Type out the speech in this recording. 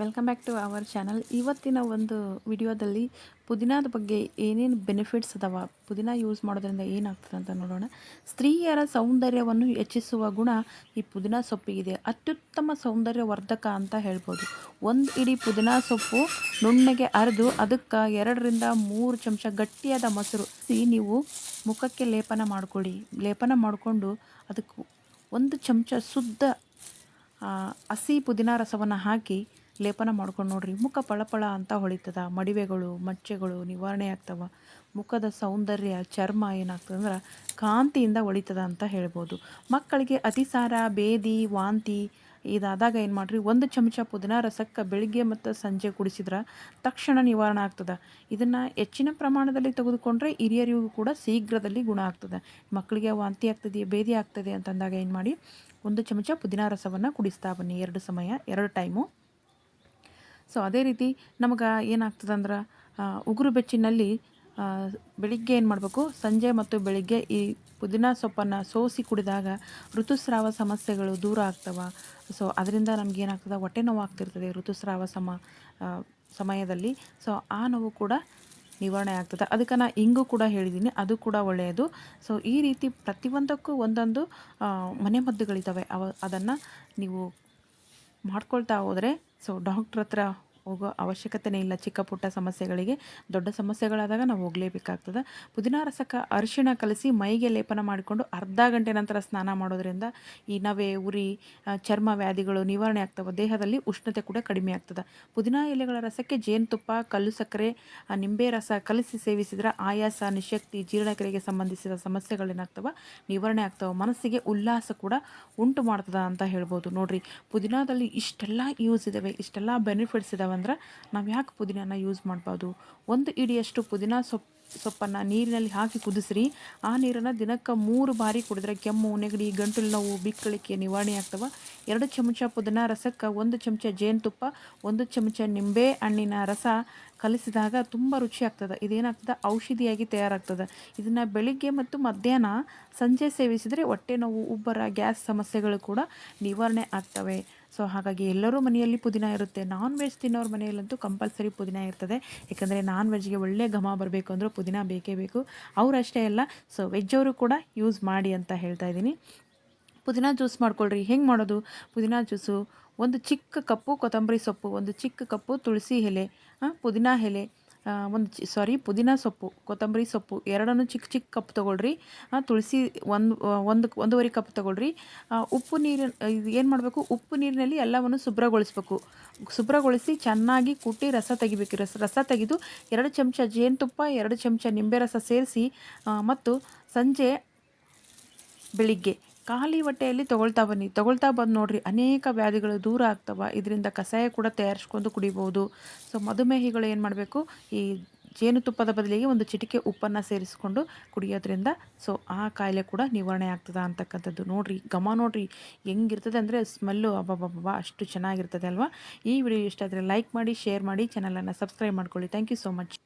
Welcome back to our channel ಇವತ್ತಿನ ಒಂದು ವಿಡಿಯೋದಲ್ಲಿ ಪುದೀನಾದ ಬಗ್ಗೆ ಏನೇನು ಬೆನಿಫಿಟ್ಸ್ ಅದಾವ, ಪುದೀನ ಯೂಸ್ ಮಾಡೋದ್ರಿಂದ ಏನಾಗ್ತದೆ ಅಂತ ನೋಡೋಣ. ಸ್ತ್ರೀಯರ ಸೌಂದರ್ಯವನ್ನು ಹೆಚ್ಚಿಸುವ ಗುಣ ಈ ಪುದೀನ ಸೊಪ್ಪಿಗಿದೆ. ಅತ್ಯುತ್ತಮ ಸೌಂದರ್ಯವರ್ಧಕ ಅಂತ ಹೇಳ್ಬೋದು. ಒಂದು ಇಡೀ ಪುದೀನ ಸೊಪ್ಪು ನುಣ್ಣಗೆ ಅರೆದು, ಅದಕ್ಕೆ ಎರಡರಿಂದ ಮೂರು ಚಮಚ ಗಟ್ಟಿಯಾದ ಮೊಸರು ನೀವು ಮುಖಕ್ಕೆ ಲೇಪನ ಮಾಡಿಕೊಡಿ. ಲೇಪನ ಮಾಡಿಕೊಂಡು ಅದಕ್ಕೆ ಒಂದು ಚಮಚ ಶುದ್ಧ ಹಸಿ ಪುದೀನ ರಸವನ್ನು ಹಾಕಿ ಲೇಪನ ಮಾಡ್ಕೊಂಡು ನೋಡ್ರಿ. ಮುಖ ಪಳಪಳ ಅಂತ ಹೊಳಿತದ. ಮಡಿವೆಗಳು, ಮಚ್ಚೆಗಳು ನಿವಾರಣೆ ಆಗ್ತವೆ. ಮುಖದ ಸೌಂದರ್ಯ, ಚರ್ಮ ಏನಾಗ್ತದೆ ಅಂದ್ರೆ ಕಾಂತಿಯಿಂದ ಹೊಳಿತದ ಅಂತ ಹೇಳ್ಬೋದು. ಮಕ್ಕಳಿಗೆ ಅತಿಸಾರ, ಬೇದಿ, ವಾಂತಿ ಇದಾದಾಗ ಏನು ಮಾಡಿರಿ? ಒಂದು ಚಮಚ ಪುದೀನ, ರಸಕ್ಕೆ ಬೆಳಿಗ್ಗೆ ಮತ್ತು ಸಂಜೆ ಕುಡಿಸಿದ್ರೆ ತಕ್ಷಣ ನಿವಾರಣೆ ಆಗ್ತದೆ. ಇದನ್ನು ಹೆಚ್ಚಿನ ಪ್ರಮಾಣದಲ್ಲಿ ತೆಗೆದುಕೊಂಡ್ರೆ ಹಿರಿಯರಿಗೂ ಕೂಡ ಶೀಘ್ರದಲ್ಲಿ ಗುಣ ಆಗ್ತದೆ. ಮಕ್ಕಳಿಗೆ ವಾಂತಿ ಆಗ್ತದೆ, ಬೇದಿ ಆಗ್ತದೆ ಅಂತಂದಾಗ ಏನು ಮಾಡಿ? ಒಂದು ಚಮಚ ಪುದೀನ, ರಸವನ್ನು ಕುಡಿಸ್ತಾ ಬನ್ನಿ. ಎರಡು ಸಮಯ, ಎರಡು ಟೈಮು ಸೊ ಅದೇ ರೀತಿ ನಮಗೆ ಏನಾಗ್ತದಂದ್ರೆ ಉಗುರು ಬೆಚ್ಚಿನಲ್ಲಿ ಬೆಳಿಗ್ಗೆ ಏನು ಮಾಡಬೇಕು? ಸಂಜೆ ಮತ್ತು ಬೆಳಿಗ್ಗೆ ಈ ಪುದೀನ ಸೊಪ್ಪನ್ನು ಸೋಸಿ ಕುಡಿದಾಗ ಋತುಸ್ರಾವ ಸಮಸ್ಯೆಗಳು ದೂರ ಆಗ್ತವೆ. ಸೊ ಅದರಿಂದ ನಮ್ಗೆ ಏನಾಗ್ತದೆ? ಹೊಟ್ಟೆ ನೋವು ಆಗ್ತಿರ್ತದೆ ಋತುಸ್ರಾವ ಸಮ ಸಮಯದಲ್ಲಿ. ಸೊ ಆ ನೋವು ಕೂಡ ನಿವಾರಣೆ ಆಗ್ತದೆ. ಅದಕ್ಕೆ ನಾ ಹಿಂಗು ಕೂಡ ಹೇಳಿದ್ದೀನಿ ಅದು ಕೂಡ ಒಳ್ಳೆಯದು. ಸೊ ಈ ರೀತಿ ಪ್ರತಿಯೊಂದಕ್ಕೂ ಒಂದೊಂದು ಮನೆಮದ್ದುಗಳಿದ್ದಾವೆ ಅವ, ಅದನ್ನು ನೀವು ಮಾಡ್ಕೊಳ್ತಾ ಹೋದರೆ ಸೊ ಡಾಕ್ಟ್ರ್ ಹತ್ರ ಹೋಗೋ ಅವಶ್ಯಕತೆನೇ ಇಲ್ಲ ಚಿಕ್ಕ ಪುಟ್ಟ ಸಮಸ್ಯೆಗಳಿಗೆ. ದೊಡ್ಡ ಸಮಸ್ಯೆಗಳಾದಾಗ ನಾವು ಹೋಗಲೇಬೇಕಾಗ್ತದೆ. ಪುದೀನ ರಸಕ್ಕೆ ಅರಿಶಿಣ ಕಲಸಿ ಮೈಗೆ ಲೇಪನ ಮಾಡಿಕೊಂಡು ಅರ್ಧ ಗಂಟೆ ನಂತರ ಸ್ನಾನ ಮಾಡೋದ್ರಿಂದ ಈ ನವೆ, ಉರಿ ಚರ್ಮ ವ್ಯಾಧಿಗಳು ನಿವಾರಣೆ ಆಗ್ತವೆ. ದೇಹದಲ್ಲಿ ಉಷ್ಣತೆ ಕೂಡ ಕಡಿಮೆ ಆಗ್ತದೆ. ಪುದೀನ ಎಲೆಗಳ ರಸಕ್ಕೆ ಜೇನುತುಪ್ಪ, ಕಲ್ಲು ಸಕ್ಕರೆ ನಿಂಬೆ ರಸ ಕಲಸಿ ಸೇವಿಸಿದ್ರೆ ಆಯಾಸ, ನಿಶಕ್ತಿ, ಜೀರ್ಣಕ್ರಿಯೆಗೆ ಸಂಬಂಧಿಸಿದ ಸಮಸ್ಯೆಗಳೇನಾಗ್ತವೆ? ನಿವಾರಣೆ ಆಗ್ತವೆ. ಮನಸ್ಸಿಗೆ ಉಲ್ಲಾಸ ಕೂಡ ಉಂಟು ಮಾಡ್ತದ ಅಂತ ಹೇಳ್ಬೋದು. ನೋಡ್ರಿ, ಪುದೀನಾದಲ್ಲಿ ಇಷ್ಟೆಲ್ಲ ಯೂಸ್ ಇದ್ದಾವೆ ಇಷ್ಟೆಲ್ಲ ಬೆನಿಫಿಟ್ಸ್ ಇದಾವೆ ಅಂದ್ರೆ ನಾವು ಯಾಕೆ ಪುದೀನಾನ ಯೂಸ್ ಮಾಡ್ಬೋದು ಒಂದು ಇಡಿಯಷ್ಟು ಪುದೀನ ಸೊಪ್ಪು ಸೊಪ್ಪನ್ನು ನೀರಿನಲ್ಲಿ ಹಾಕಿ ಕುದಿಸ್ರಿ. ಆ ನೀರನ್ನು ದಿನಕ್ಕೆ ಮೂರು ಬಾರಿ ಕುಡಿದ್ರೆ ಕೆಮ್ಮು, ನೆಗಡಿ ಗಂಟಲು ನೋವು, ಬಿಕ್ಕಳಿಕೆ ನಿವಾರಣೆ ಆಗ್ತವೆ. ಎರಡು ಚಮಚ ಪುದನ ರಸಕ್ಕೆ ಒಂದು ಚಮಚ ಜೇನುತುಪ್ಪ, ಒಂದು ಚಮಚ ನಿಂಬೆ ಹಣ್ಣಿನ ರಸ ಕಲಿಸಿದಾಗ ತುಂಬ ರುಚಿ ಆಗ್ತದೆ. ಇದೇನಾಗ್ತದೆ? ಔಷಧಿಯಾಗಿ ತಯಾರಾಗ್ತದೆ. ಇದನ್ನು ಬೆಳಿಗ್ಗೆ ಮತ್ತು ಮಧ್ಯಾಹ್ನ ಸಂಜೆ ಸೇವಿಸಿದರೆ ಹೊಟ್ಟೆ ನೋವು, ಉಬ್ಬರ, ಗ್ಯಾಸ್ ಸಮಸ್ಯೆಗಳು ಕೂಡ ನಿವಾರಣೆ ಆಗ್ತವೆ. ಸೊ, ಹಾಗಾಗಿ ಎಲ್ಲರೂ ಮನೆಯಲ್ಲಿ ಪುದೀನ ಇರುತ್ತೆ. ನಾನ್ ವೆಜ್ ತಿನ್ನೋರ ಮನೆಯಲ್ಲಂತೂ ಕಂಪಲ್ಸರಿ ಪುದೀನ ಇರ್ತದೆ. ಯಾಕಂದರೆ ನಾನ್ ವೆಜ್ಗೆ ಒಳ್ಳೆ ಘಮ ಬರಬೇಕು ಅಂದ್ರೆ ಪುದೀನ ಬೇಕೇ ಬೇಕು. ಅವರಷ್ಟೇ ಅಲ್ಲ, ಸೊ ವೆಜ್ ಅವರು ಕೂಡ ಯೂಸ್ ಮಾಡಿ ಅಂತ ಹೇಳ್ತಾ ಇದ್ದೀನಿ. ಪುದೀನ ಜ್ಯೂಸ್ ಮಾಡ್ಕೊಳ್ರಿ. ಹೆಂಗೆ ಮಾಡೋದು? ಪುದೀನ ಜ್ಯೂಸು ಒಂದು ಚಿಕ್ಕ ಕಪ್ಪು ಕೊತ್ತಂಬರಿ ಸೊಪ್ಪು, ಒಂದು ಚಿಕ್ಕ ಕಪ್ಪು ತುಳಸಿ ಎಲೆ ಪುದೀನ ಎಲೆ ಒಂದು ಸಾರಿ ಪುದೀನ ಸೊಪ್ಪು, ಕೊತ್ತಂಬರಿ ಸೊಪ್ಪು, ಎರಡನ್ನು ಚಿಕ್ಕ ಚಿಕ್ಕ ಕಪ್ ತೊಗೊಳ್ರಿ. ತುಳಸಿ ಒಂದು ಒಂದು, ಒಂದೂವರೆ ಕಪ್ ತೊಗೊಳ್ರಿ. ಉಪ್ಪು ನೀರಿನ, ಇದು ಏನು ಮಾಡಬೇಕು? ಉಪ್ಪು ನೀರಿನಲ್ಲಿ ಎಲ್ಲವನ್ನು ಶುಭ್ರಗೊಳಿಸ್ಬೇಕು. ಶುಭ್ರಗೊಳಿಸಿ ಚೆನ್ನಾಗಿ ಕುಟ್ಟಿ ರಸ ತೆಗಿಬೇಕು. ರಸ ರಸ ತೆಗೆದು ಎರಡು ಚಮಚ ಜೇನುತುಪ್ಪ, ಎರಡು ಚಮಚ ನಿಂಬೆ ರಸ ಸೇರಿಸಿ ಮತ್ತು ಸಂಜೆ ಬೆಳಿಗ್ಗೆ ಖಾಲಿ ಹೊಟ್ಟೆಯಲ್ಲಿ ತಗೊಳ್ತಾ ಬನ್ನಿ. ತಗೊಳ್ತಾ ಬಂದು ನೋಡಿರಿ ಅನೇಕ ವ್ಯಾಧಿಗಳು ದೂರ ಆಗ್ತವೆ. ಇದರಿಂದ ಕಷಾಯ ಕೂಡ ತಯಾರಿಸ್ಕೊಂಡು ಕುಡಿಬೋದು. ಸೊ ಮಧುಮೇಹಿಗಳು ಏನು ಮಾಡಬೇಕು? ಈ ಜೇನುತುಪ್ಪದ ಬದಲಿಗೆ ಒಂದು ಚಿಟಿಕೆ ಉಪ್ಪನ್ನು ಸೇರಿಸ್ಕೊಂಡು ಕುಡಿಯೋದ್ರಿಂದ ಸೊ, ಆ ಕಾಯಿಲೆ ಕೂಡ ನಿವಾರಣೆ ಆಗ್ತದೆ ಅಂತಕ್ಕಂಥದ್ದು. ನೋಡ್ರಿ, ಘಮ ನೋಡ್ರಿ. ಹೆಂಗಿರ್ತದೆ ಅಂದರೆ ಸ್ಮೆಲ್ಲು ಅಬ್ಬಬ್ಬಬ್ಬ ಅಷ್ಟು ಚೆನ್ನಾಗಿರ್ತದೆ ಅಲ್ವಾ? ಈ ವಿಡಿಯೋ ಇಷ್ಟ ಆದರೆ ಲೈಕ್ ಮಾಡಿ, ಶೇರ್ ಮಾಡಿ ಚಾನಲನ್ನು ಸಬ್ಸ್ಕ್ರೈಬ್ ಮಾಡ್ಕೊಳ್ಳಿ. Thank you so much